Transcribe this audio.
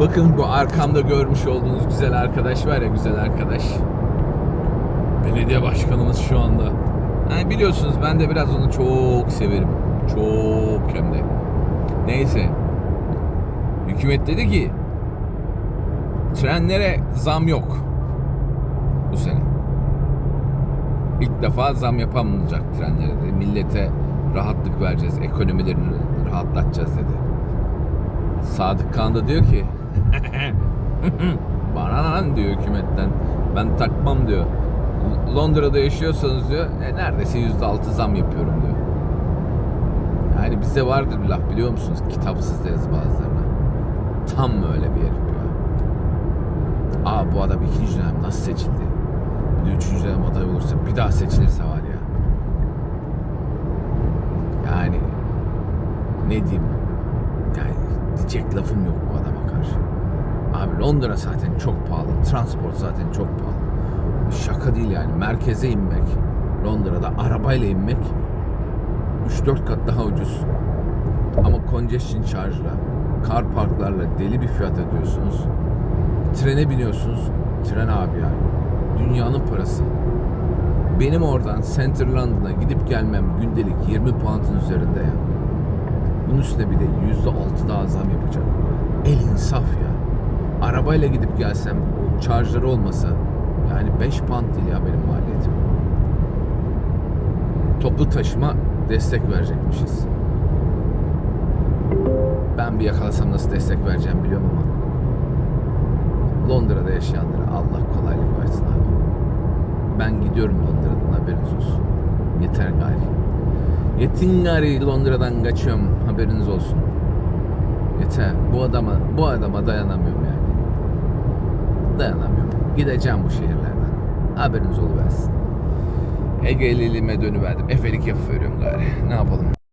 Bakın bu arkamda görmüş olduğunuz güzel arkadaş var ya güzel arkadaş. Belediye başkanımız şu anda. Yani biliyorsunuz ben de biraz onu çok severim. Çok hem de. Neyse. Hükümet dedi ki trenlere zam yok bu sene. İlk defa zam yapamayacak trenlere dedi. Millete rahatlık vereceğiz, ekonomilerini rahatlatacağız dedi. Sadık Kan da diyor ki bana lan diyor hükümetten ben takmam diyor. Londra'da yaşıyorsanız diyor e, neredeyse yüzde altı zam yapıyorum diyor. Yani bize vardır bir laf biliyor musunuz? Kitapsız deriz bazılarına. Tam öyle bir herif ya. Aa bu adam ikinci dönem nasıl seçildi? Bir de üçüncü dönem aday olursa bir daha seçilirse var ya. Yani ne diyeyim yani diyecek lafım yok bu adama karşı. Abi Londra zaten çok pahalı. Transport zaten çok pahalı. Şaka değil yani. Merkeze inmek, Londra'da arabayla inmek 3-4 kat daha ucuz. Ama congestion charge'la, car parklarla deli bir fiyat ödüyorsunuz. Trene biniyorsunuz. Tren abi yani. Dünyanın parası. Benim oradan Center London'a gidip gelmem gündelik 20 pound'ın üzerinde ya. Bunun üstüne bir de yüzde altı daha zam yapacak. El insaf ya. Arabayla gidip gelsem o charge'ları olmasa yani 5 pound değil ya benim maliyetim. Toplu taşıma destek verecekmişiz. Ben bir yakalasam nasıl destek vereceğim biliyorum ama Londra'da yaşayanlara Allah kolaylık versin abi. Ben gidiyorum Londra'dan haberiniz olsun. Yeter gari. Yetin gari Londra'dan kaçıyorum haberiniz olsun. Yeter. Bu adama bu adama dayanamıyorum yani. Dayanamıyorum. Gideceğim bu şehirlerden. Haberiniz oluversin. Ege'liliğime dönüverdim. Efelik yapıveriyorum gari. Ne yapalım?